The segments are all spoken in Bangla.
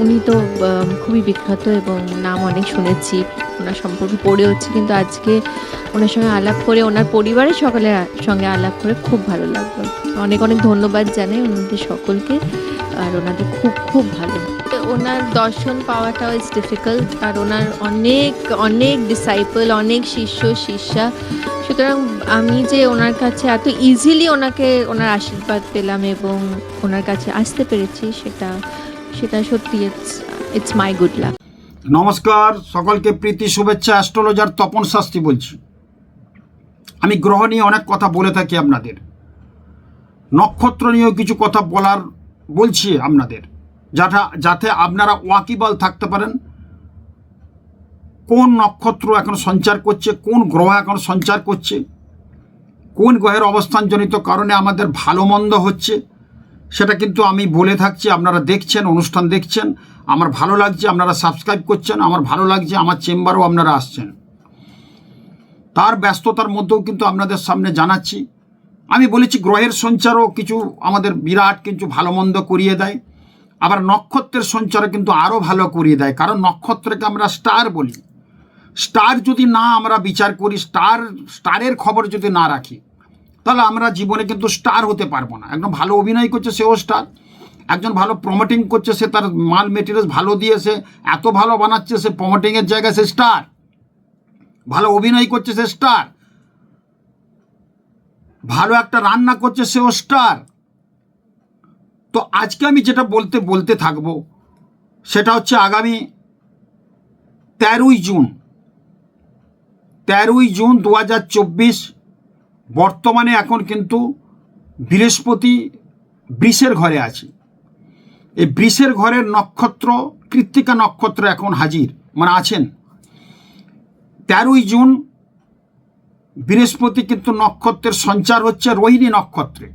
উনি তো খুবই বিখ্যাত এবং নাম অনেক শুনেছি। ওনার সম্পর্কে পড়ে হচ্ছে, কিন্তু আজকে ওনার সঙ্গে আলাপ করে, ওনার পরিবারের সকলের সঙ্গে আলাপ করে খুব ভালো লাগল। অনেক অনেক ধন্যবাদ জানাই ওনাদের সকলকে, আর ওনাদের খুব খুব ভালো। ওনার দর্শন পাওয়াটাও ইজ ডিফিকাল্ট আর ওনার অনেক অনেক ডিসাইপল অনেক শিষ্য, শিষ্যা। সুতরাং আমি যে ওনার কাছে এত ইজিলি ওনাকে, ওনার আশীর্বাদ পেলাম এবং ওনার কাছে আসতে পেরেছি, সেটা সেটা সত্যি it's it's my good luck নমস্কার, সকলকে প্রীতি, শুভেচ্ছা, অ্যাস্ট্রোলজার তপন শাস্তি বলছি। আমি গ্রহ নিয়ে অনেক কথা বলে থাকি আপনাদের। নক্ষত্র নিয়েও কিছু কথা বলার বলছি আপনাদের যাটা যাতে আপনারা ওয়াকিবল থাকতে পারেন। কোন নক্ষত্র এখন সঞ্চার করছে, কোন গ্রহ এখন সঞ্চার করছে, কোন গ্রহের অবস্থানজনিত কারণে আমাদের ভালো মন্দ হচ্ছে সেটা কিন্তু আমি বলে থাকছি, আপনারা দেখছেন, অনুষ্ঠান দেখছেন। আমার ভালো লাগছে, আপনারা সাবস্ক্রাইব করছেন, আমার ভালো লাগছে, আমার চেম্বারও আপনারা আসছেন। তার ব্যস্ততার মধ্যেও কিন্তু আপনাদের সামনে জানাচ্ছি। আমি বলেছি, গ্রহের সঞ্চারও কিছু আমাদের বিরাট কিছু ভালো মন্দ করিয়ে দেয়। আবার নক্ষত্রের সঞ্চারও কিন্তু আরও ভালো করিয়ে দেয়। কারণ নক্ষত্রকে আমরা স্টার বলি। স্টার যদি না আমরা বিচার করি স্টার স্টারের খবর যদি না রাখি তাহলে আমরা জীবনে কিন্তু স্টার হতে পারব না। একদম ভালো অভিনয় করছে, সেও স্টার একজন ভালো প্রমোটিং করছে, সে তার মাল মেটেরিয়ালস ভালো দিয়ে সে এত ভালো বানাচ্ছে, সে প্রমোটিংয়ের জায়গায় সে স্টার ভালো অভিনয় করছে, সে স্টার ভালো একটা রান্না করছে, সেও স্টার তো আজকে আমি যেটা বলতে বলতে থাকব, সেটা হচ্ছে আগামী তেরোই জুন। তেরোই জুন দু হাজার চব্বিশ বর্তমানে এখন কিন্তু বৃহস্পতি বৃষের ঘরে আছে। এই বৃষের ঘরের নক্ষত্র, কৃত্তিকা নক্ষত্র এখন হাজির মানে আছেন। তেরোই জুন বৃহস্পতি কিন্তু নক্ষত্রের সঞ্চার হচ্ছে রোহিণী নক্ষত্রে।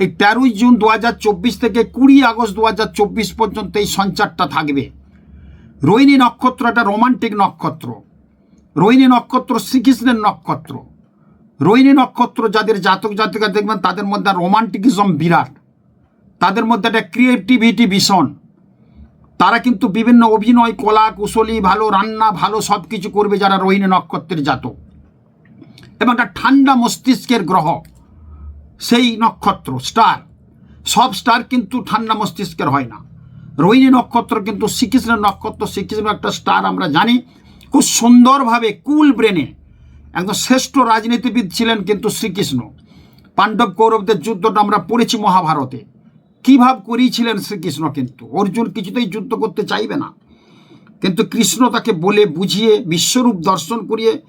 এই তেরোই জুন দু হাজার চব্বিশ থেকে কুড়ি আগস্ট দু হাজার চব্বিশ পর্যন্ত এই সঞ্চারটা থাকবে। রোহিণী নক্ষত্র একটা রোমান্টিক নক্ষত্র। রোহিণী নক্ষত্র শ্রীকৃষ্ণের নক্ষত্র। রোহিণী নক্ষত্র যাদের জাতক জাতিকা দেখবেন, তাদের মধ্যে রোমান্টিকিজম বিরাট। তাদের মধ্যে একটা ক্রিয়েটিভিটি ভীষণ। তারা কিন্তু বিভিন্ন অভিনয়, কলা, কুশলী, ভালো রান্না, ভালো সব কিছু করবে যারা রোহিণী নক্ষত্রের জাতক। এবং একটা ঠান্ডা মস্তিষ্কের গ্রহ, সেই নক্ষত্র স্টার সব স্টার কিন্তু ঠান্ডা মস্তিষ্কের হয় না। রোহিণী নক্ষত্র কিন্তু শ্রীকৃষ্ণের নক্ষত্র। শ্রীকৃষ্ণ একটা স্টার আমরা জানি। খুব সুন্দরভাবে কুল ব্রেনে একদম শ্রেষ্ঠ রাজনীতিবিদ ছিলেন কিন্তু শ্রীকৃষ্ণ। পাণ্ডব কৌরবদের যুদ্ধটা আমরা পড়েছি মহাভারতে। কীভাবে করিয়েছিলেন শ্রীকৃষ্ণ কিন্তু? অর্জুন কিছুতেই যুদ্ধ করতে চাইবে না। কিন্তু কৃষ্ণ তাকে বলে বুঝিয়ে, বিশ্বরূপ দর্শন করিয়ে,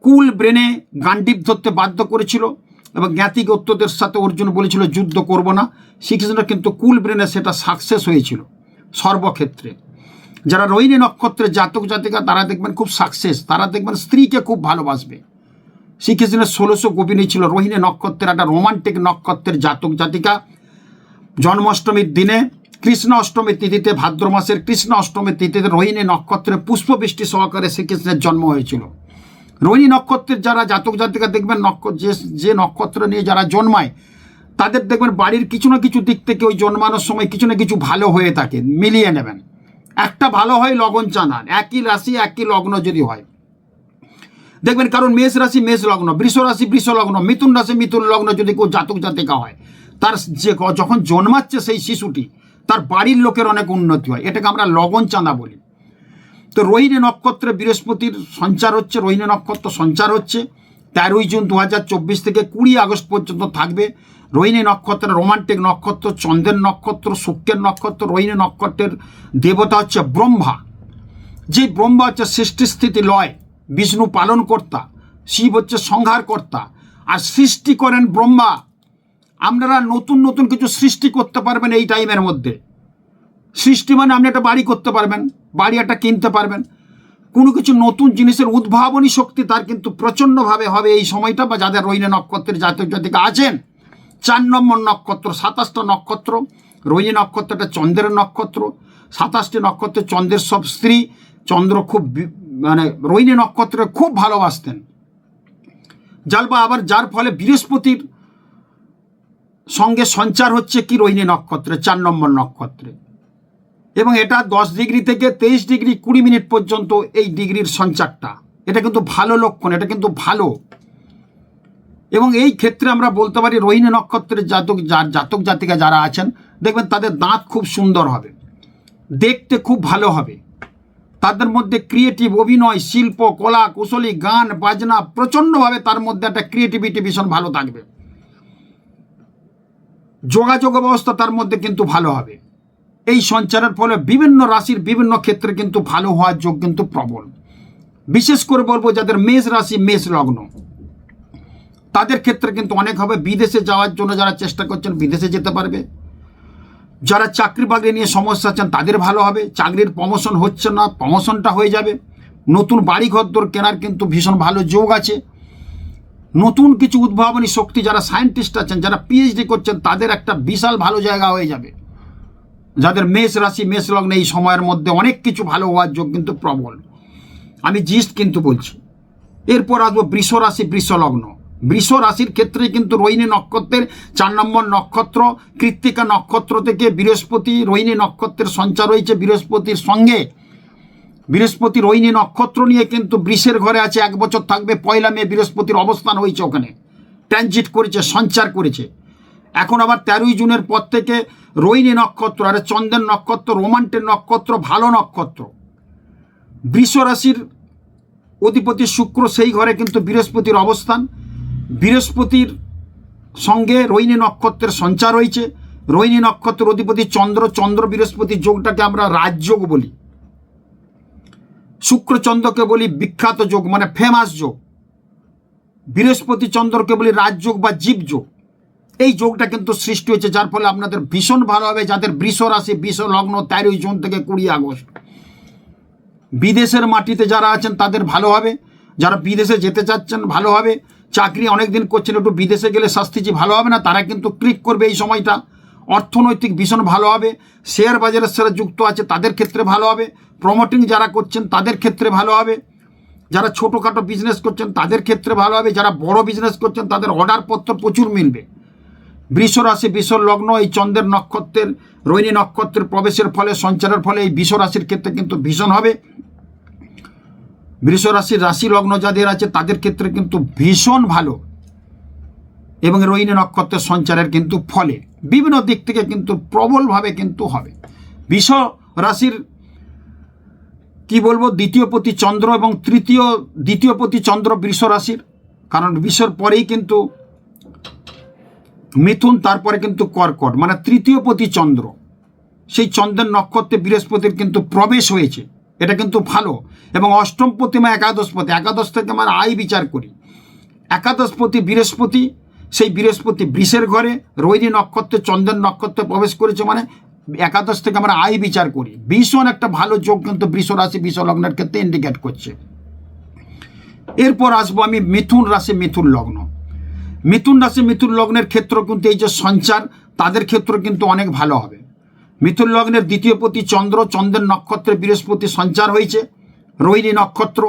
কুল ব্রেনে গান্ডিপ ধরতে বাধ্য করেছিল এবং জ্ঞাতিগত্যদের সাথে অর্জুন বলেছিল, যুদ্ধ করব না। শ্রীকৃষ্ণ কিন্তু কুল ব্রেনে সেটা সাকসেস হয়েছিল সর্বক্ষেত্রে। যারা রোহিণী নক্ষত্রের জাতক জাতিকা, তারা দেখবেন খুব সাকসেস তারা দেখবেন স্ত্রীকে খুব ভালোবাসবে। শ্রীকৃষ্ণের ষোলোশো গোপিনী ছিল রোহিণী নক্ষত্রের একটা রোমান্টিক নক্ষত্রের জাতক জাতিকা। জন্মাষ্টমীর দিনে, কৃষ্ণ অষ্টমীর তিথিতে, ভাদ্র মাসের কৃষ্ণ অষ্টমীর তিথিতে রোহিণী নক্ষত্রে পুষ্পবৃষ্টি সহকারে শ্রীকৃষ্ণের জন্ম হয়েছিল। রোহিণী নক্ষত্রের যারা জাতক জাতিকা, দেখবেন নক্ষত্র, যে যে নক্ষত্র নিয়ে যারা জন্মায়, তাদের দেখবেন বাড়ির কিছু না কিছু দিক থেকে ওই জন্মানোর সময় কিছু না কিছু ভালো হয়ে থাকে, মিলিয়ে নেবেন। একটা ভালো হয় লগন চাঁদান একই রাশি, একই লগ্ন যদি হয়। দেখবেন কারণ মেষ রাশি, মেষ লগ্ন, বৃষ রাশি, বৃষ লগ্ন, মিথুন রাশি, মিথুন লগ্ন যদি কেউ জাতক জাতিকা হয়, তার যে যখন জন্মাচ্ছে সেই শিশুটি, তার বাড়ির লোকের অনেক উন্নতি হয়। এটাকে আমরা লগন চাঁদা বলি। তো রোহিণী নক্ষত্রে বৃহস্পতির সঞ্চার হচ্ছে, রোহিণী নক্ষত্র সঞ্চার হচ্ছে। তেরোই জুন দু হাজার চব্বিশ থেকে কুড়ি আগস্ট পর্যন্ত থাকবে। রোহিণী নক্ষত্রের রোমান্টিক নক্ষত্র, চন্দ্রের নক্ষত্র, শুক্রের নক্ষত্র, রোহিণী নক্ষত্রের দেবতা হচ্ছে ব্রহ্মা। যে ব্রহ্মা হচ্ছে সৃষ্টি স্থিতি লয়, বিষ্ণু পালনকর্তা, শিব হচ্ছে সংহারকর্তা। আর সৃষ্টি করেন ব্রহ্মা। আপনারা নতুন নতুন কিছু সৃষ্টি করতে পারবেন এই টাইমের মধ্যে। সৃষ্টি মানে আপনি একটা বাড়ি করতে পারবেন, বাড়ি একটা কিনতে পারবেন। কোনো কিছু নতুন জিনিসের উদ্ভাবনী শক্তি তার কিন্তু প্রচণ্ডভাবে হবে এই সময়টা বা যাদের রোহিণী নক্ষত্রের জাতক জাতিকা আছেন। চার নম্বর নক্ষত্র, সাতাশটা নক্ষত্র, রোহিণী নক্ষত্রটা চন্দ্রের নক্ষত্র, সাতাশটি নক্ষত্রে চন্দ্রের সব স্ত্রী, চন্দ্র খুব মানে রোহিণী নক্ষত্রে খুব ভালোবাসতেন। যার বা আবার যার ফলে বৃহস্পতির সঙ্গে সঞ্চার হচ্ছে কি রোহিণী নক্ষত্রে, চার নম্বর নক্ষত্রে। এবং এটা দশ ডিগ্রি থেকে তেইশ ডিগ্রি কুড়ি মিনিট পর্যন্ত এই ডিগ্রির সঞ্চারটা। এটা কিন্তু ভালো লক্ষণ, এটা কিন্তু ভালো। এবং এই ক্ষেত্রে আমরা বলতে পারি রোহিণী নক্ষত্রের জাতক জাতক জাতিকা যারা আছেন, দেখবেন তাদের দাঁত খুব সুন্দর হবে, দেখতে খুব ভালো হবে। তাদের মধ্যে ক্রিয়েটিভ অভিনয়, শিল্প, কলা, কুশলী, গান, বাজনা প্রচণ্ডভাবে তার মধ্যে একটা ক্রিয়েটিভিটি ভীষণ ভালো থাকবে। যোগাযোগ ব্যবস্থা তার মধ্যে কিন্তু ভালো হবে। এই সঞ্চারের ফলে বিভিন্ন রাশির বিভিন্ন ক্ষেত্রে কিন্তু ভালো হওয়ার যোগ কিন্তু প্রবল। বিশেষ করে বলব যাদের মেষ রাশি, মেষ লগ্ন। তাদের ক্ষেত্রে কিন্তু অনেক হবে। বিদেশে যাওয়ার জন্য যারা চেষ্টা করছেন, বিদেশে যেতে পারবে। যারা চাকরি বাকরি নিয়ে সমস্যা আছেন, তাদের ভালো হবে। চাকরির প্রমোশন হচ্ছে না প্রমোশনটা হয়ে যাবে। নতুন বাড়ি ঘরদোর কেনার কিন্তু ভীষণ ভালো যোগ আছে। নতুন কিছু উদ্ভাবনী শক্তি যারা সায়েন্টিস্ট আছেন, যারা পিএইচডি করছেন, তাদের একটা বিশাল ভালো জায়গা হয়ে যাবে। যাদের মেষ রাশি, মেষ লগ্নে এই সময়ের মধ্যে অনেক কিছু ভালো হওয়ার যোগ কিন্তু প্রবল। আমি জিস্ট কিন্তু বলছি। এরপর আসব বৃষ রাশি, বৃষ লগ্ন। বৃষ রাশির ক্ষেত্রে কিন্তু রোহিণী নক্ষত্রের চার নম্বর নক্ষত্র, কৃত্তিকা নক্ষত্র থেকে বৃহস্পতি রোহিণী নক্ষত্রের সঞ্চার হয়েছে। বৃহস্পতির সঙ্গে বৃহস্পতি রোহিণী নক্ষত্র নিয়ে কিন্তু বৃষের ঘরে আছে, এক বছর থাকবে, পয়লা মে বৃহস্পতির অবস্থান হয়েছে ওখানে। ট্রানজিট করেছে, সঞ্চার করেছে। এখন আবার তেরোই জুনের পর থেকে রোহিণী নক্ষত্র, আর চন্দ্রের নক্ষত্র, রোমান্টের নক্ষত্র, ভালো নক্ষত্র। বৃষ রাশির অধিপতি শুক্র সেই ঘরে কিন্তু বৃহস্পতির অবস্থান। বৃহস্পতির সঙ্গে রোহিণী নক্ষত্রের সঞ্চার হয়েছে। রোহিণী নক্ষত্রের অধিপতি চন্দ্র চন্দ্র বৃহস্পতি যোগটাকে আমরা রাজযোগ বলি। শুক্রচন্দ্রকে বলি বিখ্যাত যোগ মানে ফেমাস যোগ। বৃহস্পতি চন্দ্রকে বলি রাজযোগ বা জীবযোগ এই যোগটা কিন্তু সৃষ্টি হয়েছে, যার ফলে আপনাদের ভীষণ ভালো হবে। যাদের বৃষ রাশি, বৃষ লগ্ন তেরোই জুন থেকে কুড়ি আগস্ট। বিদেশের মাটিতে যারা আছেন, তাদের ভালো হবে। যারা বিদেশে যেতে চাচ্ছেন, ভালো হবে। চাকরি অনেক দিন করছেন একটু বিদেশে গেলে শাস্তি যে ভালো হবে না, তারা কিন্তু ক্লিক করবে এই সময়টা। অর্থনৈতিক ভীষণ ভালো হবে, শেয়ার বাজারের সাথে যুক্ত আছে, তাদের ক্ষেত্রে ভালো হবে। প্রমোটিং যারা করছেন, তাদের ক্ষেত্রে ভালো হবে। যারা ছোটোখাটো বিজনেস করছেন, তাদের ক্ষেত্রে ভালো হবে। যারা বড় বিজনেস করছেন, তাদের অর্ডারপত্র প্রচুর মিলবে। বৃষ রাশি লগ্ন, এই চন্দ্রের নক্ষত্রের, রোহিণী নক্ষত্রের প্রবেশের ফলে, সঞ্চারের ফলে এই বৃষ রাশির ক্ষেত্রে কিন্তু ভীষণ হবে। বৃষ রাশির রাশি লগ্ন যাদের আছে, তাদের ক্ষেত্রে কিন্তু ভীষণ ভালো। এবং রোহিণী নক্ষত্রের সঞ্চারের কিন্তু ফলে। বিভিন্ন দিক থেকে কিন্তু প্রবলভাবে কিন্তু হবে। বৃষ রাশির কি বলব, দ্বিতীয় পতি চন্দ্র এবং তৃতীয়, দ্বিতীয় পতি চন্দ্র বৃষ রাশির কারণ বিশ্বর পরেই কিন্তু মিথুন, তারপরে কিন্তু কর্কট। মানে তৃতীয় পতি চন্দ্র। সেই চন্দ্রের নক্ষত্রে বৃহস্পতির কিন্তু প্রবেশ হয়েছে। এটা কিন্তু ভালো। এবং অষ্টম প্রতিমা একাদশপতি একাদশ থেকে আমরা আয় বিচার করি। একাদশপতি বৃহস্পতি, সেই বৃহস্পতি বৃষের ঘরে রোহিণী নক্ষত্রে, চন্দন নক্ষত্রে প্রবেশ করেছে মানে একাদশ থেকে আমরা আয় বিচার করি। ভীষণ একটা ভালো যোগ কিন্তু বৃষ রাশি, বৃষ লগ্নের ক্ষেত্রে ইন্ডিকেট করছে। এরপর আসব আমি মিথুন রাশি, মিথুন লগ্ন। মিথুন রাশি, মিথুন লগ্নের ক্ষেত্র কিন্তু এই যে সঞ্চার, তাদের ক্ষেত্র কিন্তু অনেক ভালো হবে। মিথুন লগ্নের দ্বিতীয় পতি চন্দ্র চন্দ্রের নক্ষত্রে বৃহস্পতি সঞ্চার হয়েছে, রোহিণী নক্ষত্র,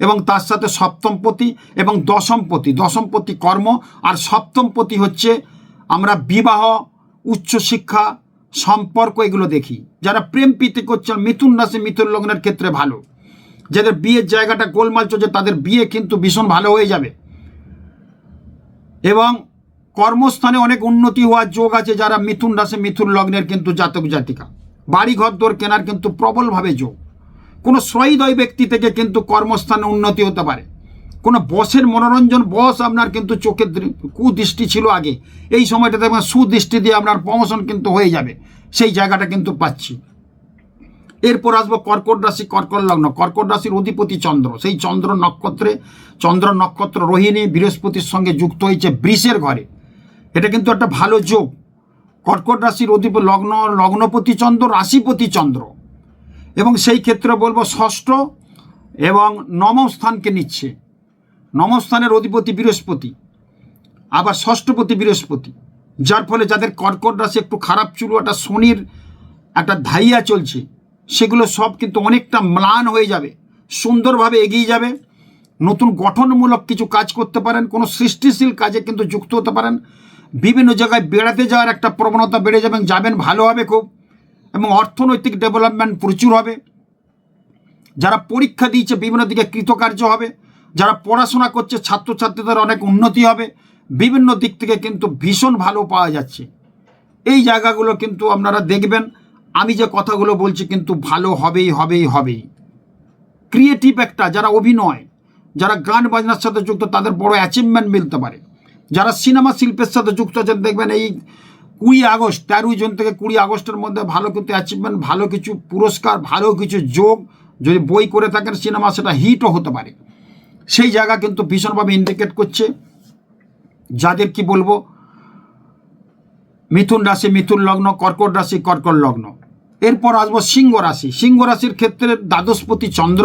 এবং তার সাথে সপ্তমপতি এবং দশমপতি দশমপতি কর্ম, আর সপ্তমপতি হচ্ছে আমরা বিবাহ, উচ্চশিক্ষা, সম্পর্ক এগুলো দেখি। যারা প্রেম প্রীতি করছেন মিথুন রাশি মিথুন লগ্নের ক্ষেত্রে ভালো। যাদের বিয়ের জায়গাটা গোলমাল চলছে, তাদের বিয়ে কিন্তু ভীষণ ভালো হয়ে যাবে। এবং কর্মস্থানে অনেক উন্নতি হওয়ার যোগ আছে যারা মিথুন রাশি, মিথুন লগ্নের কিন্তু জাতক, জাতিকা। বাড়ি ঘর দোর কেনার কিন্তু প্রবলভাবে যোগ। কোনো সহৃদয় ব্যক্তি থেকে কিন্তু কর্মস্থানে উন্নতি হতে পারে। কোনো বসের মনোরঞ্জন, বস আপনার কিন্তু চোখের কুদৃষ্টি ছিল আগে। এই সময়টাতে আপনার সুদৃষ্টি দিয়ে আপনার প্রমোশন কিন্তু হয়ে যাবে। সেই জায়গাটা কিন্তু পাচ্ছি। এরপর আসব কর্কট রাশি, কর্কট লগ্ন। কর্কট রাশির অধিপতি চন্দ্র। সেই চন্দ্র নক্ষত্রে, চন্দ্র নক্ষত্র রোহিণী বৃহস্পতির সঙ্গে যুক্ত হয়েছে বৃষের ঘরে। এটা কিন্তু একটা ভালো যোগ। কর্কট রাশির অধিপ লগ্ন, লগ্নপতি চন্দ্র, রাশিপতি চন্দ্র। এবং সেই ক্ষেত্রে বলব ষষ্ঠ এবং নবম স্থানকে নিচ্ছে। নবম স্থানের অধিপতি বৃহস্পতি, আবার ষষ্ঠপতি বৃহস্পতি। যার ফলে যাদের কর্কট রাশি একটু খারাপ ছিল একটা শনির একটা ধাইয়া চলছে, সেগুলো সব কিন্তু অনেকটা ম্লান হয়ে যাবে, সুন্দরভাবে এগিয়ে যাবে। নতুন গঠনমূলক কিছু কাজ করতে পারেন, কোনো সৃষ্টিশীল কাজে কিন্তু যুক্ত হতে পারেন। বিভিন্ন জায়গায় বেড়াতে যাওয়ার একটা প্রবণতা বেড়ে যাবেন যাবেন ভালো হবে খুব। এবং অর্থনৈতিক ডেভেলপমেন্ট প্রচুর হবে। যারা পরীক্ষা দিয়েছে, বিভিন্ন দিকে কৃতকার্য হবে। যারা পড়াশোনা করছে, ছাত্রছাত্রীদের অনেক উন্নতি হবে। বিভিন্ন দিক থেকে কিন্তু ভীষণ ভালো পাওয়া যাচ্ছে। এই জায়গাগুলো কিন্তু আপনারা দেখবেন। আমি যে কথাগুলো বলছি কিন্তু ভালো হবেই হবেই হবেই। ক্রিয়েটিভ একটা, যারা অভিনয়, যারা গান বাজনার সাথে যুক্ত, তাদের বড় অ্যাচিভমেন্ট মিলতে পারে। যারা সিনেমা শিল্পের সাথে যুক্ত আছেন, দেখবেন এই কুড়ি আগস্ট, তেরোই জুন থেকে কুড়ি আগস্টের মধ্যে ভালো কিন্তু অ্যাচিভমেন্ট ভালো কিছু পুরস্কার, ভালো কিছু যোগ যদি বই করে থাকেন, সিনেমা সেটা হিটও হতে পারে। সেই জায়গা কিন্তু ভীষণভাবে ইন্ডিকেট করছে। যাদের কি বলব? মিথুন রাশি, মিথুন লগ্ন, কর্কট রাশি, কর্কট লগ্ন। এরপর আসব সিংহ রাশি। সিংহ রাশির ক্ষেত্রে দ্বাদশপতি চন্দ্র।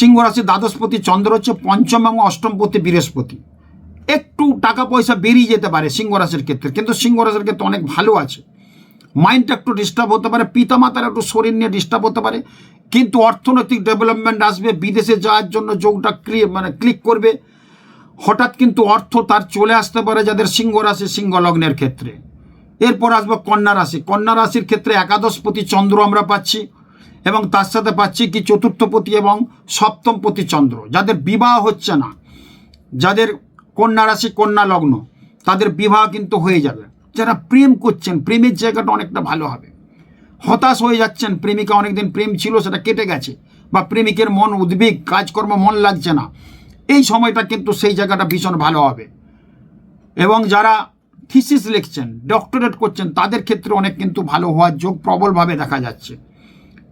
সিংহ রাশির দ্বাদশপতি চন্দ্র হচ্ছে পঞ্চম এবং অষ্টমপতি বৃহস্পতি। একটু টাকা পয়সা বেরিয়ে যেতে পারে সিংহ রাশির ক্ষেত্রে। কিন্তু সিংহ রাশির ক্ষেত্রে অনেক ভালো আছে। মাইন্ডটা একটু ডিস্টার্ব হতে পারে, পিতামাতার একটু শরীর নিয়ে ডিস্টার্ব হতে পারে। কিন্তু অর্থনৈতিক ডেভেলপমেন্ট আসবে, বিদেশে যাওয়ার জন্য যোগটা ক্লি- মানে ক্লিক করবে। হঠাৎ কিন্তু অর্থ তার চলে আসতে পারে যাদের সিংহ রাশি সিংহ লগ্নের ক্ষেত্রে। এরপর আসব কন্যা রাশি। কন্যা রাশির ক্ষেত্রে একাদশপতি চন্দ্র আমরা পাচ্ছি এবং তার সাথে পাচ্ছি কি চতুর্থপতি এবং সপ্তমপতি চন্দ্র। যাদের বিবাহ হচ্ছে না, যাদের কন্যা রাশি, কন্যা লগ্ন, তাদের বিবাহ কিন্তু হয়ে যাবে। যারা প্রেম করছেন, প্রেমের জায়গাটা অনেকটা ভালো হবে। হতাশ হয়ে যাচ্ছেন, প্রেমিকা অনেকদিন প্রেম ছিল, সেটা কেটে গেছে, বা প্রেমিকের মন উদ্বেগ, কাজকর্ম, মন লাগছে না। এই সময়টা কিন্তু সেই জায়গাটা ভীষণ ভালো হবে। এবং যারা থিসিস লিখছেন, ডক্টরেট করছেন, তাদের ক্ষেত্রে অনেক কিন্তু ভালো হওয়ার যোগ প্রবলভাবে দেখা যাচ্ছে।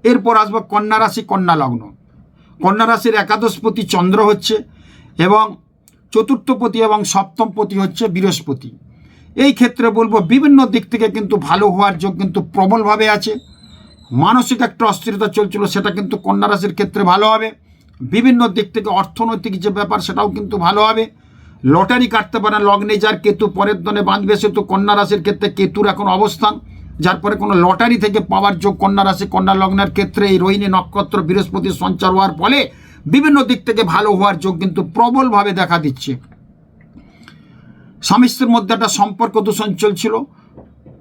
এরপর আসব কন্যা রাশি, কন্যা লগ্ন। কন্যা রাশির একাদশপতি চন্দ্র হচ্ছে এবং চতুর্থপতি এবং সপ্তমপতি হচ্ছে বৃহস্পতি। এই ক্ষেত্রে বলব বিভিন্ন দিক থেকে কিন্তু ভালো হওয়ার যোগ কিন্তু প্রবলভাবে আছে। মানসিক একটা অস্থিরতা চলছিল, সেটা কিন্তু কন্যা রাশির ক্ষেত্রে ভালো হবে। বিভিন্ন দিক থেকে অর্থনৈতিক যে ব্যাপার, সেটাও কিন্তু ভালো হবে। লটারি কাটতে পারেন লগ্নে যার কেতু, পরের দনে বাঁধবে সেহেতু কন্যা রাশির ক্ষেত্রে কেতুর এখন অবস্থান। যার পরে কোনো লটারি থেকে পাওয়ার যোগ কন্যা রাশি, কন্যা লগ্নের ক্ষেত্রে এই রোহিণী নক্ষত্র বৃহস্পতির সঞ্চার হওয়ার ফলে বিভিন্ন দিক থেকে ভালো হওয়ার যোগ কিন্তু প্রবলভাবে দেখা দিচ্ছে। স্বামী স্ত্রীর মধ্যে একটা সম্পর্ক দূষণ চলছিল।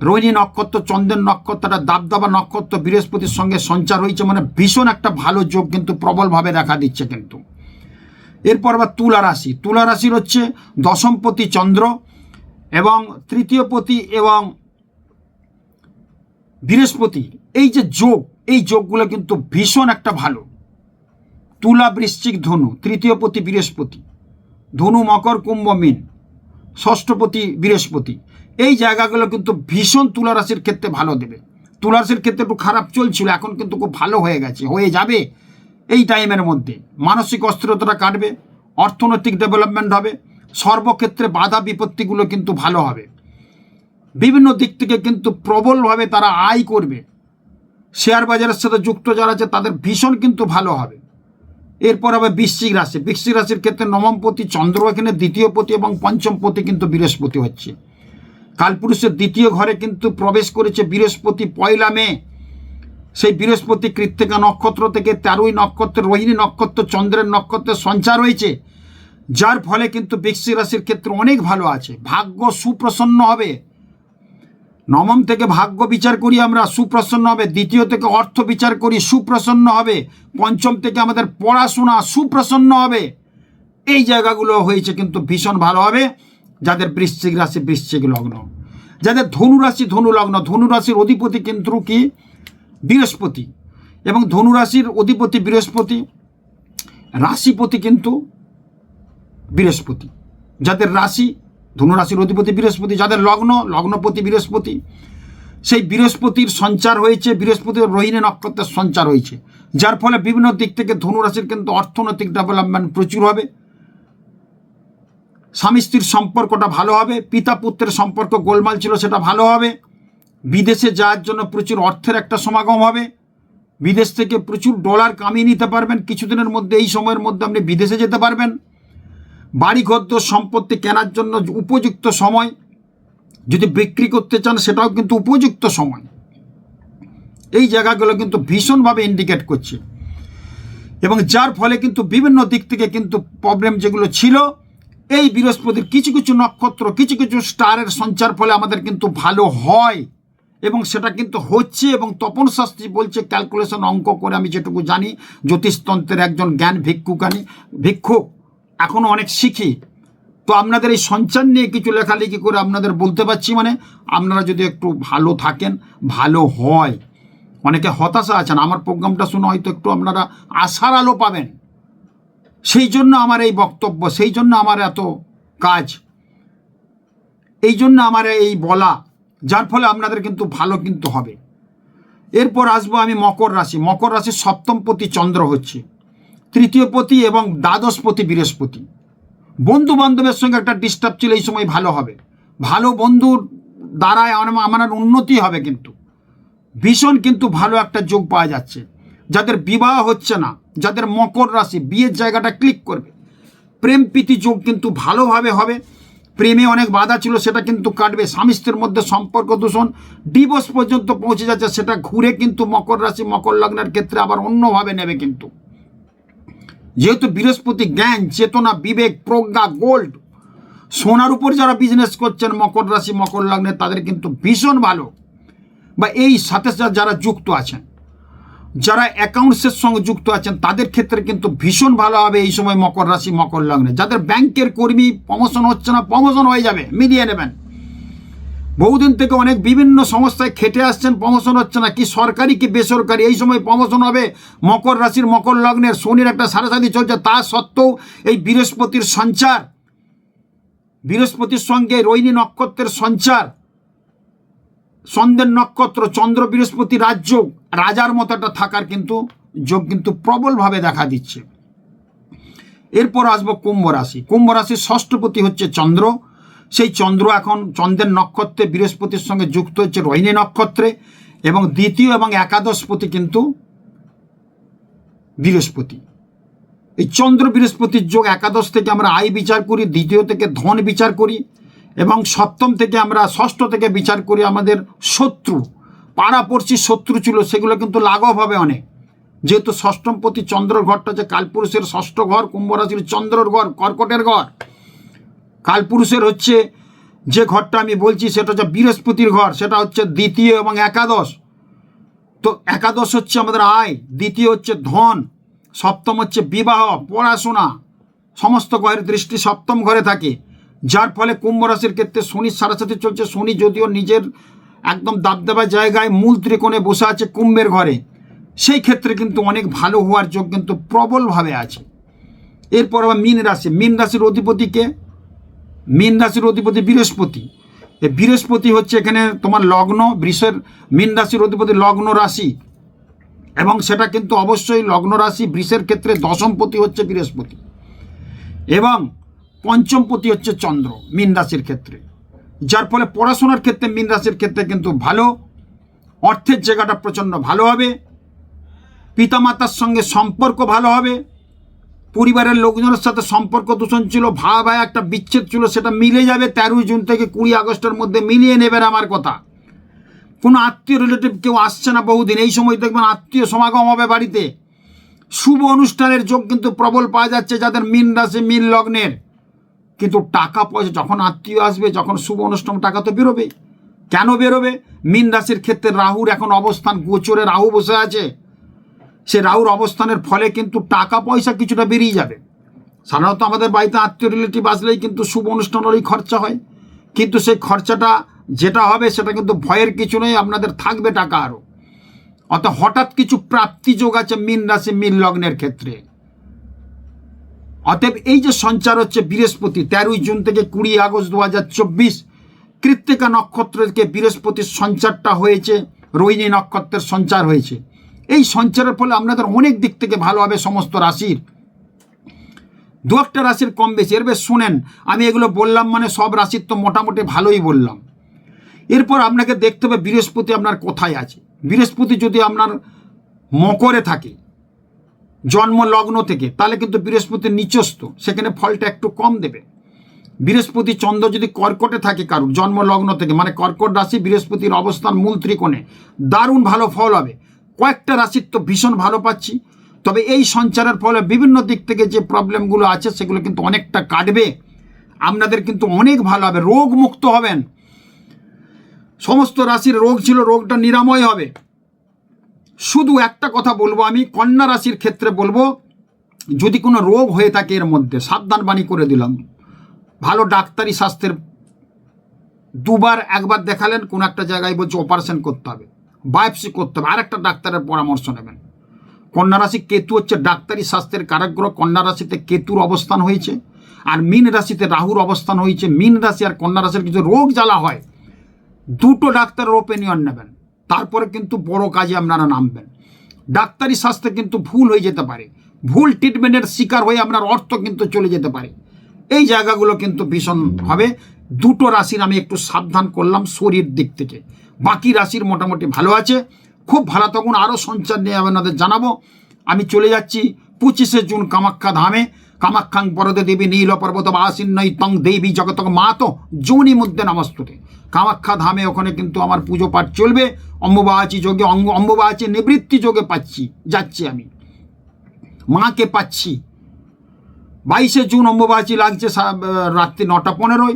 রোহিণী নক্ষত্র, চন্দ্রের নক্ষত্র, একটা দাবদাবা নক্ষত্র বৃহস্পতির সঙ্গে সঞ্চার হয়েছে মানে ভীষণ একটা ভালো যোগ কিন্তু প্রবলভাবে দেখা দিচ্ছে কিন্তু। এরপর আবার তুলা রাশি। তুলা রাশির হচ্ছে দশমপতি চন্দ্র এবং তৃতীয়পতি এবং বৃহস্পতি। এই যে যোগ, এই যোগগুলো কিন্তু ভীষণ একটা ভালো। তুলা বৃশ্চিক ধনু তৃতীয়পতি বৃহস্পতি। ধনু মকর কুম্ভ মিন ষষ্ঠপতি বৃহস্পতি। এই জায়গাগুলো কিন্তু ভীষণ তুলা রাশির ক্ষেত্রে ভালো দেবে। তুলা রাশির ক্ষেত্রে একটু খারাপ চলছিল, এখন কিন্তু খুব ভালো হয়ে গেছে, হয়ে যাবে এই টাইমের মধ্যে। মানসিক অস্থিরতাটা কাটবে, অর্থনৈতিক ডেভেলপমেন্ট হবে, সর্বক্ষেত্রে বাধা বিপত্তিগুলো কিন্তু ভালো হবে। বিভিন্ন দিক থেকে কিন্তু প্রবলভাবে তারা আয় করবে। শেয়ার বাজারের সাথে যুক্ত যারা আছে, তাদের ভীষণ কিন্তু ভালো হবে। এরপর হবে বৃশ্চিক রাশি। বৃশ্চিক রাশির ক্ষেত্রে নবমপতি চন্দ্র এখানে দ্বিতীয় পতি এবং পঞ্চম পতি কিন্তু বৃহস্পতি হচ্ছে। কালপুরুষের দ্বিতীয় ঘরে কিন্তু প্রবেশ করেছে বৃহস্পতি পয়লা মে। সেই বৃহস্পতি কৃত্তিকা নক্ষত্র থেকে তেরোই নক্ষত্র, রোহিণী নক্ষত্র, চন্দ্রের নক্ষত্রের সঞ্চার হয়েছে। যার ফলে কিন্তু বৃশ্চিক রাশির ক্ষেত্রে অনেক ভালো আছে। ভাগ্য সুপ্রসন্ন হবে। নবম থেকে ভাগ্য বিচার করি আমরা, সুপ্রসন্ন হবে। দ্বিতীয় থেকে অর্থ বিচার করি, সুপ্রসন্ন হবে। পঞ্চম থেকে আমাদের পড়াশোনা সুপ্রসন্ন হবে। এই জায়গাগুলো হয়েছে কিন্তু ভীষণ ভালো হবে, যাদের বৃশ্চিক রাশি বৃশ্চিক লগ্ন। যাদের ধনু রাশি ধনু লগ্ন, ধনু রাশির অধিপতি কিন্তু কি? বৃহস্পতি। এবং ধনুরাশির অধিপতি বৃহস্পতি, রাশিপতি কিন্তু বৃহস্পতি। যাদের রাশি ধনুরাশির অধিপতি বৃহস্পতি, যাদের লগ্ন, লগ্নপতি বৃহস্পতি। সেই বৃহস্পতির সঞ্চার হয়েছে, বৃহস্পতির রোহিণী নক্ষত্রের সঞ্চার হয়েছে। যার ফলে বিভিন্ন দিক থেকে ধনুরাশির কিন্তু অর্থনৈতিক ডেভেলপমেন্ট প্রচুর হবে। স্বামী স্ত্রীর সম্পর্কটা ভালো হবে, পিতা পুত্রের সম্পর্ক গোলমাল ছিল, সেটা ভালো হবে। বিদেশে যাওয়ার জন্য প্রচুর অর্থের একটা সমাগম হবে। বিদেশ থেকে প্রচুর ডলার কামিয়ে নিতে পারবেন। কিছুদিনের মধ্যে, এই সময়ের মধ্যে আপনি বিদেশে যেতে পারবেন। বাড়ি ঘর সম্পত্তি কেনার জন্য উপযুক্ত সময়, যদি বিক্রি করতে চান সেটাও কিন্তু উপযুক্ত সময়। এই জায়গাগুলো কিন্তু ভীষণভাবে ইন্ডিকেট করছে। এবং যার ফলে কিন্তু বিভিন্ন দিক থেকে কিন্তু প্রবলেম যেগুলো ছিল, এই বৃহস্পতির কিছু কিছু নক্ষত্র, কিছু কিছু স্টারের সঞ্চার ফলে আমাদের কিন্তু ভালো হয়। এবং সেটা কিন্তু হচ্ছে এবং তপন শাস্ত্রী বলছে ক্যালকুলেশন অঙ্ক করে আমি যেটুকু জানি, জ্যোতিষতন্ত্রের একজন জ্ঞান ভিক্ষুকানি ভিক্ষুক। এখনও অনেক শিখি। তো আপনাদের এই সঞ্চার নিয়ে কিছু লেখালেখি করে আপনাদের বলতে পারছি মানে আপনারা যদি একটু ভালো থাকেন, ভালো হয়। অনেকে হতাশা আছেন, আমার প্রোগ্রামটা শুনে হয়তো একটু আপনারা আশার আলো পাবেন। সেই জন্য আমার এই বক্তব্য, সেই জন্য আমার এত কাজ। এই জন্য আমার এই বলা, যার ফলে আপনাদের কিন্তু ভালো কিন্তু হবে। এরপর আসব আমি মকর রাশি। মকর রাশির সপ্তম প্রতি চন্দ্র হচ্ছে। তৃতীয়পতি এবং দ্বাদশপতি বৃহস্পতি। বন্ধু বান্ধবের সঙ্গে একটা ডিস্টার্ব ছিল, এই সময় ভালো হবে। ভালো বন্ধুর দ্বারায় আমার উন্নতি হবে কিন্তু। ভীষণ কিন্তু ভালো একটা যোগ পাওয়া যাচ্ছে। যাদের বিবাহ হচ্ছে না, যাদের মকর রাশি, বিয়ের জায়গাটা ক্লিক করবে। প্রেম প্রীতি যোগ কিন্তু ভালোভাবে হবে। প্রেমে অনেক বাধা ছিল, সেটা কিন্তু কাটবে। স্বামী স্ত্রীর মধ্যে সম্পর্ক দূষণ ডিভোর্স পর্যন্ত পৌঁছে যাচ্ছে, সেটা ঘুরে কিন্তু মকর রাশি, মকর লগ্নের ক্ষেত্রে আবার অন্যভাবে নেবে কিন্তু। যেহেতু বৃহস্পতি জ্ঞান, চেতনা, বিবেক, প্রজ্ঞা গোল্ড সোনার উপর যারা বিজনেস করছেন, মকর রাশি, মকর লগ্নে, তাদের কিন্তু ভীষণ ভালো। বা এই সাথে সাথে যারা যুক্ত আছেন, যারা অ্যাকাউন্টসের সঙ্গে যুক্ত আছেন, তাদের ক্ষেত্রে কিন্তু ভীষণ ভালো হবে এই সময় মকর রাশি, মকর লগ্নে। যাদের ব্যাংকের কর্মী প্রমোশন হচ্ছে না প্রমোশন হয়ে যাবে, মিলিয়ে নেবেন। বহুদিন থেকে অনেক বিভিন্ন সংস্থায় খেটে আসছেন প্রমোশন হচ্ছে না। কি সরকারি কি বেসরকারি? এই সময় প্রমোশন হবে। মকর রাশির মকর লগ্নের শনির একটা সারাসারি চলছে। তা সত্ত্বেও এই বৃহস্পতির সঞ্চার, বৃহস্পতির সঙ্গে রোহিণী নক্ষত্রের সঞ্চার চন্দ্রের নক্ষত্র, চন্দ্র বৃহস্পতি রাজ্য, রাজার মতো একটা থাকার কিন্তু যোগ কিন্তু প্রবলভাবে দেখা দিচ্ছে। এরপর আসব কুম্ভ রাশি। কুম্ভ রাশির ষষ্ঠপতি হচ্ছে চন্দ্র। সেই চন্দ্র এখন চন্দ্রের নক্ষত্রে বৃহস্পতির সঙ্গে যুক্ত হচ্ছে রোহিণী নক্ষত্রে এবং দ্বিতীয় এবং একাদশপতি কিন্তু বৃহস্পতি। এই চন্দ্র বৃহস্পতির যোগ একাদশ থেকে আমরা আয় বিচার করি, দ্বিতীয় থেকে ধন বিচার করি এবং সপ্তম থেকে আমরা ষষ্ঠ থেকে বিচার করি আমাদের শত্রু, পাড়াপড়শি শত্রু ছিল, সেগুলো কিন্তু লাঘব হবে অনেক। যেহেতু ষষ্ঠম প্রতি চন্দ্রর ঘরটা হচ্ছে কালপুরুষের ষষ্ঠ ঘর, কুম্ভ রাশির চন্দ্রর ঘর, কর্কটের ঘর। কালপুরুষের হচ্ছে যে ঘরটা আমি বলছি, সেটা হচ্ছে বৃহস্পতির ঘর, সেটা হচ্ছে দ্বিতীয় এবং একাদশ। তো একাদশ হচ্ছে আমাদের আয়, দ্বিতীয় হচ্ছে ধন, সপ্তম হচ্ছে বিবাহ, পড়াশোনা, সমস্ত ঘরের দৃষ্টি সপ্তম ঘরে থাকে। যার ফলে কুম্ভ রাশির ক্ষেত্রে শনির সারাসাথে চলছে। শনি যদিও নিজের একদম দাবদাবা জায়গায় মূল ত্রিকোণে বসে আছে কুম্ভের ঘরে, সেই ক্ষেত্রে কিন্তু অনেক ভালো হওয়ার যোগ কিন্তু প্রবলভাবে আছে। এরপর আবার মীন রাশি। মীন রাশির অধিপতিকে মীন রাশির অধিপতি বৃহস্পতি। বৃহস্পতি হচ্ছে এখানে তোমার লগ্ন, বৃষের মীন রাশির অধিপতি লগ্ন রাশি। এবং সেটা কিন্তু অবশ্যই লগ্ন রাশি, বৃষের ক্ষেত্রে দশমপতি হচ্ছে বৃহস্পতি। এবং পঞ্চমপতি হচ্ছে চন্দ্র মীন রাশির ক্ষেত্রে। যার ফলে পড়াশোনার ক্ষেত্রে মীন রাশির ক্ষেত্রে কিন্তু ভালো, অর্থের জায়গাটা প্রচণ্ড ভালো হবে, পিতামাতার সঙ্গে সম্পর্ক ভালো হবে পরিবারের লোকজনের সাথে সম্পর্ক দূষণ ছিল ভাই একটা বিচ্ছেদ ছিল, সেটা মিলে যাবে তেরোই জুন থেকে কুড়ি আগস্টের মধ্যে মিলিয়ে নেবেন আমার কথা। কোনো আত্মীয় রিলেটিভ কেউ আসছে না বহুদিন, এই সময় দেখবেন আত্মীয় সমাগম হবে বাড়িতে। শুভ অনুষ্ঠানের যোগ কিন্তু প্রবল পাওয়া যাচ্ছে যাদের মিন রাশি, মিন লগ্নের। কিন্তু টাকা পয়সা, যখন আত্মীয় আসবে, যখন শুভ অনুষ্ঠান, টাকা তো বেরোবে কেন বেরোবে? মিন রাশির ক্ষেত্রে রাহুর এখন অবস্থান, গোচরে রাহু বসে আছে। সে রাহুর অবস্থানের ফলে কিন্তু টাকা পয়সা কিছুটা বেরিয়ে যাবে। সাধারণত আমাদের বাড়িতে আত্মীয় রিলেটিভ আসলেই কিন্তু শুভ অনুষ্ঠানেরই খরচা হয়। কিন্তু সেই খরচাটা যেটা হবে সেটা কিন্তু ভয়ের কিছু নেই, আপনাদের থাকবে টাকা আরও। অত হঠাৎ কিছু প্রাপ্তি যোগ আছে মিন রাশি, মিন লগ্নের ক্ষেত্রে। অতএব এই যে সঞ্চার হচ্ছে বৃহস্পতি, তেরোই জুন থেকে কুড়ি আগস্ট দু হাজার চব্বিশ, কৃত্তিকা নক্ষত্রকে বৃহস্পতির সঞ্চারটা হয়েছে, রোহিণী নক্ষত্রের সঞ্চার হয়েছে। এই সঞ্চারের ফলে আপনাদের অনেক দিক থেকে ভালো হবে সমস্ত রাশির। দু একটা রাশির কম বেশি। এর বেশ শোনেন, আমি এগুলো বললাম মানে সব রাশির তো মোটামুটি ভালোই বললাম। এরপর আপনাকে দেখতে হবে বৃহস্পতি আপনার কোথায় আছে। বৃহস্পতি যদি আপনার মকরে থাকে, জন্ম লগ্ন থেকে, তাহলে কিন্তু বৃহস্পতি নিচস্ত সেখানে ফলটা একটু কম দেবে। বৃহস্পতি চন্দ্র যদি কর্কটে থাকে কারুর, জন্ম লগ্ন থেকে মানে কর্কট রাশি বৃহস্পতির অবস্থান মূল ত্রিকোণে, দারুণ ভালো ফল হবে। কয়েকটা রাশির তো ভীষণ ভালো পাচ্ছি। তবে এই সঞ্চারের ফলে বিভিন্ন দিক থেকে যে প্রবলেমগুলো আছে, সেগুলো কিন্তু অনেকটা কাটবে। আপনাদের কিন্তু অনেক ভালো হবে রোগ মুক্ত হবেন। সমস্ত রাশির রোগ ছিল, রোগটা নিরাময় হবে। শুধু একটা কথা বলব আমি, কন্যা রাশির ক্ষেত্রে বলব, যদি কোনো রোগ হয়ে থাকে এর মধ্যে সাবধান বাণী করে দিলাম। ভালো ডাক্তারি স্বাস্থ্যের দুবার, একবার দেখালেন, কোন একটা জায়গায় বলছে অপারেশন করতে হবে। বায়োপসি করতে হবে। আরেকটা ডাক্তারের পরামর্শ নেবেন। কন্যা রাশি কেতু হচ্ছে ডাক্তারি স্বাস্থ্যের কারাগ্রহ। কন্যা রাশিতে কেতুর অবস্থান হয়েছে আর মীন রাশিতে রাহুর অবস্থান হয়েছে। মীন রাশি আর কন্যা রাশির কিছু রোগ জ্বালা হয়, দুটো ডাক্তারের ওপিনিয়ন নেবেন। তারপরে কিন্তু বড় কাজে আপনারা নামবেন। ডাক্তারি স্বাস্থ্যে কিন্তু ভুল হয়ে যেতে পারে। ভুল ট্রিটমেন্টের শিকার হয়ে আপনার অর্থ কিন্তু চলে যেতে পারে। এই জায়গাগুলো কিন্তু ভীষণ হবে। দুটো রাশির আমি একটু সাবধান করলাম শরীর দিক থেকে। বাকি রাশির মোটামুটি ভালো আছে। খুব ভালো তখন আরও সঞ্চার নিয়ে আপনাদের জানাব। আমি চলে যাচ্ছি পঁচিশে জুন কামাখ্যা ধামে। কামাখ্যাং পরদে দেবী নীল পর্বত বাসিন্নই তং দেবী জগতক মাতো যৌনি মধ্যে নমস্তুতে। কামাখ্যা ধামে ওখানে কিন্তু আমার পুজো পাঠ চলবে। অম্বুবাচী যোগে অঙ্গ, অম্বুবাচী নিবৃত্তি যোগে পাচ্ছি, যাচ্ছি আমি। মাকে পাচ্ছি। বাইশে জুন অম্বুবাচী লাগছে রাত্রি নটা পনেরোয়।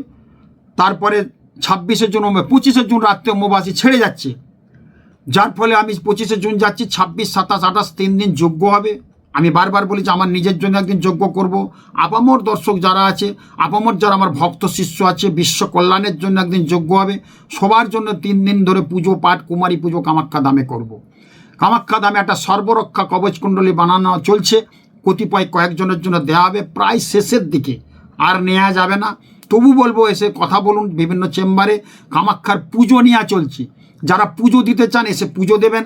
তারপরে ছাব্বিশে জুন পঁচিশে জুন রাত্রে অম্বুবাচী ছেড়ে যাচ্ছে। যার ফলে আমি পঁচিশে জুন যাচ্ছি, ছাব্বিশ, সাতাশ, আঠাশ, তিন দিন যোগ্য হবে। আমি বারবার বলি যে আমার নিজের জন্য একদিন যোগ্য করব। আপামর দর্শক যারা আছে, আপামর যারা আমার ভক্ত শিষ্য আছে, বিশ্ব কল্যাণের জন্য একদিন যোগ্য হবে। সবার জন্য তিন দিন ধরে পুজো পাঠ, কুমারী পুজো কামাখ্যা দামে করব। কামাখ্যা দামে একটা সর্বরক্ষা কবচ কুণ্ডলী বানানো চলছে। কতিপয় কয়েকজনের জন্য দেওয়া হবে। প্রায় শেষের দিকে। আর নেওয়া যাবে না। তবু বলব এসে কথা বলুন বিভিন্ন চেম্বারে কামাখ্যার পুজো নেওয়া চলছে। যারা পুজো দিতে চান এসে পুজো দেবেন।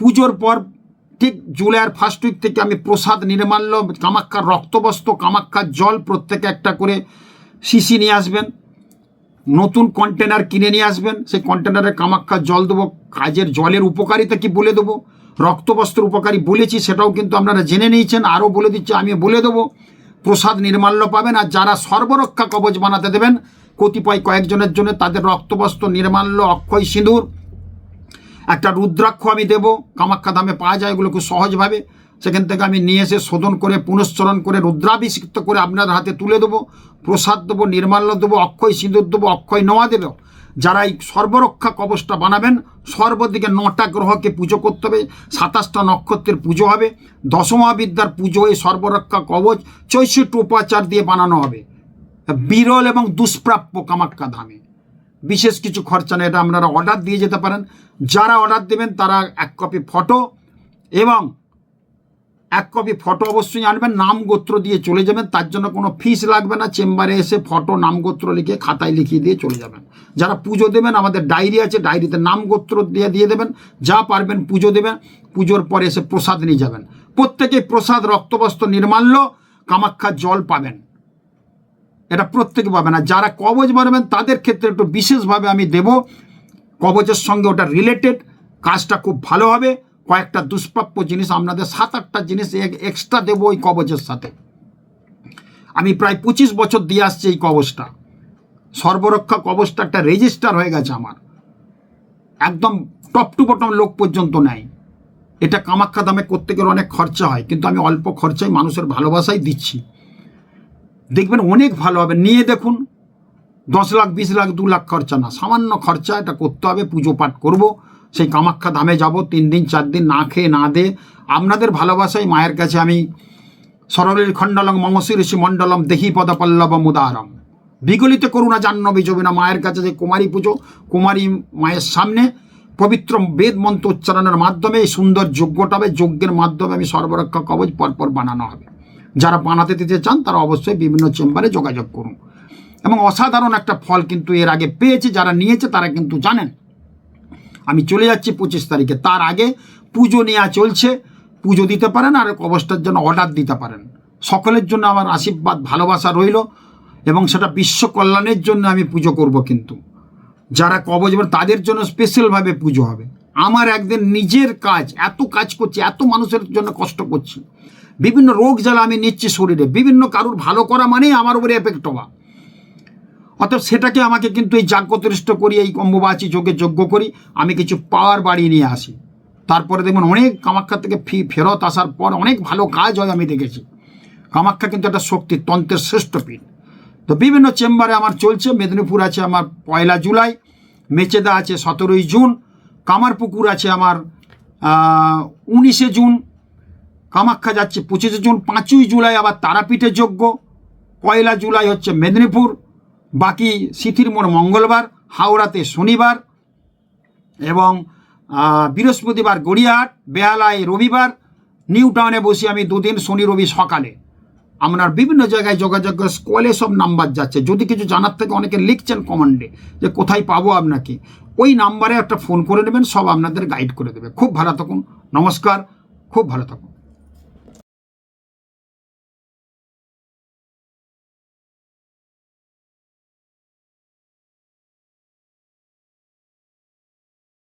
পুজোর পর ঠিক জুলাইয়ের ফার্স্ট উইক থেকে আমি প্রসাদ নির্মাল্য কামাক্ষার রক্তবস্ত্র, কামাক্ষার জল প্রত্যেকে একটা করে শিশি নিয়ে আসবেন। নতুন কন্টেনার কিনে নিয়ে আসবেন। সেই কন্টেনারে কামাক্ষার জল দেবো, কাজের জলের উপকারিতা কি বলে দেবো রক্তবস্ত্র উপকারী বলেছি সেটাও কিন্তু আপনারা জেনে নিয়েছেন, আরও বলে দিচ্ছি আমি বলে দেবো। প্রসাদ নির্মাল্য পাবেন আর যারা সর্বরক্ষা কবচ বানাতে দেবেন, কতিপয় কয়েকজনের জন্য তাদের রক্তবস্ত্র নির্মাল্য অক্ষয় সিঁদুর, একটা রুদ্রাক্ষ আমি দেবো কামাখ্যা দামে পাওয়া যায় এগুলো খুব সহজভাবে। সেখান থেকে আমি নিয়ে এসে শোধন করে, পুনশ্চরণ করে, রুদ্রাভিষিক্ত করে আপনার হাতে তুলে দেবো, প্রসাদ দেবো, নির্মাল্য দেবো, অক্ষয় সিঁদুর দেবো, অক্ষয় নোয়া দেবো। যারা এই সর্বরক্ষা কবচটা বানাবেন, সর্বদিকে নটা গ্রহকে পুজো করতে হবে, সাতাশটা নক্ষত্রের পুজো হবে, দশমহাবিদ্যার পুজো এই সর্বরক্ষা কবচ চৌষট্টি উপাচার দিয়ে বানানো হবে। বিরল এবং দুষ্প্রাপ্য কামাখ্যা ধামে। বিশেষ কিছু খরচা নেই, এটা আপনারা অর্ডার দিয়ে যেতে পারেন। যারা অর্ডার দেবেন, তারা এক কপি ফটো এবং এক কপি ফটো অবশ্যই আনবেন, নাম গোত্র দিয়ে চলে যাবেন, তার জন্য কোনো ফিস লাগবে না, চেম্বারে এসে ফটো নাম গোত্র লিখে খাতায় লিখিয়ে দিয়ে চলে যাবেন। যারা পুজো দেবেন, আমাদের ডায়েরি আছে ডায়েরিতে নাম গোত্র দিয়ে দিয়ে দেবেন, যা পারবেন পুজো দেবেন, পুজোর পরে এসে প্রসাদ নিয়ে যাবেন। প্রত্যেকে প্রসাদ, রক্তবস্ত্র নির্মাল্য কামাখ্যার জল পাবেন। এটা প্রত্যেকে পাবেন। আর যারা কবচ বানাবেন তাদের ক্ষেত্রে একটু বিশেষভাবে আমি দেব কবচের সঙ্গে ওটা রিলেটেড কাজটা খুব ভালো হবে। কয়েকটা দুষ্প্রাপ্য জিনিস আপনাদের সাত আটটা জিনিস এক্সট্রা দেবো ওই কবচের সাথে। আমি প্রায় পঁচিশ বছর দিয়ে আসছি এই কবচটা। সর্বরক্ষা কবচটা একটা রেজিস্টার হয়ে গেছে আমার। একদম টপ টু বটম লোক পর্যন্ত নেয়। এটা কামাখ্যা দামে করতে গেলে অনেক খরচা হয়, কিন্তু আমি অল্প খরচায় মানুষের ভালোবাসাই দিচ্ছি। দেখবেন অনেক ভালো হবে। নিয়ে দেখুন, দশ লাখ, বিশ লাখ, দু লাখ খরচা না, সামান্য খরচা এটা করতে হবে, পুজো পাঠ করব। সেই কামাখ্যা ধামে যাব, তিন দিন, চার দিন না খেয়ে না দে। আপনাদের ভালোবাসায় মায়ের কাছে আমি। সরলীর খণ্ডলং ঋষি মণ্ডলম দেহি পদপল্লব মুদারম। বিগলিত করুণা জাহ্নবী জবিনা মায়ের কাছে যে কুমারী পুজো, কুমারী মায়ের সামনে পবিত্র বেদ মন্ত্র উচ্চারণের মাধ্যমে এই সুন্দর যজ্ঞটা হবে। যজ্ঞের মাধ্যমে আমি সর্বরক্ষা কবচ পরপর বানানো হবে। যারা বানাতে দিতে চান, তারা অবশ্যই বিভিন্ন চেম্বারে যোগাযোগ করুন। এবং অসাধারণ একটা ফল কিন্তু এর আগে পেয়েছে, যারা নিয়েছে, তারা কিন্তু জানেন আমি চলে যাচ্ছি পঁচিশ তারিখে। তার আগে পুজো নেওয়া চলছে পুজো দিতে পারেন আর কবচটার জন্য অর্ডার দিতে পারেন। সকলের জন্য আমার আশীর্বাদ ভালোবাসা রইল এবং সেটা বিশ্ব কল্যাণের জন্য আমি পুজো করব কিন্তু। যারা বানান, তাদের জন্য স্পেশালভাবে পুজো হবে। আমার একদিন নিজের কাজ এত কাজ করছি এত মানুষের জন্য কষ্ট করছি। বিভিন্ন রোগ জ্বালা আমি নিচ্ছি শরীরে। বিভিন্ন কারুর ভালো করা মানেই আমার উপরে এফেক্ট হওয়া। অর্থাৎ সেটাকে আমাকে কিন্তু এই জাগ্যতরিষ্ট করি, এই অম্বুবাচী যোগে যজ্ঞ করি, আমি কিছু পাওয়ার বাড়িয়ে নিয়ে আসি। তারপরে দেখবেন অনেক কামাখ্যা থেকে ফি, ফেরত আসার পর অনেক ভালো কাজ হয় আমি দেখেছি। কামাখ্যা কিন্তু একটা শক্তি, তন্ত্রের শ্রেষ্ঠ পীঠ। তো বিভিন্ন চেম্বারে আমার চলছে, মেদিনীপুর আছে আমার পয়লা জুলাই, মেচেদা আছে সতেরোই জুন, কামারপুকুর আছে আমার উনিশে জুন, কামাখ্যা যাচ্ছে পঁচিশে জুন, পাঁচই জুলাই আবার তারাপীঠে যোগ্য পয়লা জুলাই হচ্ছে মেদিনীপুর বাকি সিথির মোড় মঙ্গলবার, হাওড়াতে শনিবার এবং বৃহস্পতিবার গড়িয়াহাট, বেহালায় রবিবার, নিউ টাউনে বসি আমি দুদিন শনি, রবি সকালে। আপনার বিভিন্ন জায়গায় যোগাযোগ স্কলে সব নাম্বার যাচ্ছে। যদি কিছু জানার থেকে অনেকে লিখছেন কমান্ডে যে কোথায় পাবো আপনাকে। ওই নাম্বারে একটা ফোন করে নেবেন, সব আপনাদের গাইড করে দেবে। খুব ভালো থাকুন। নমস্কার। খুব ভালো থাকুন।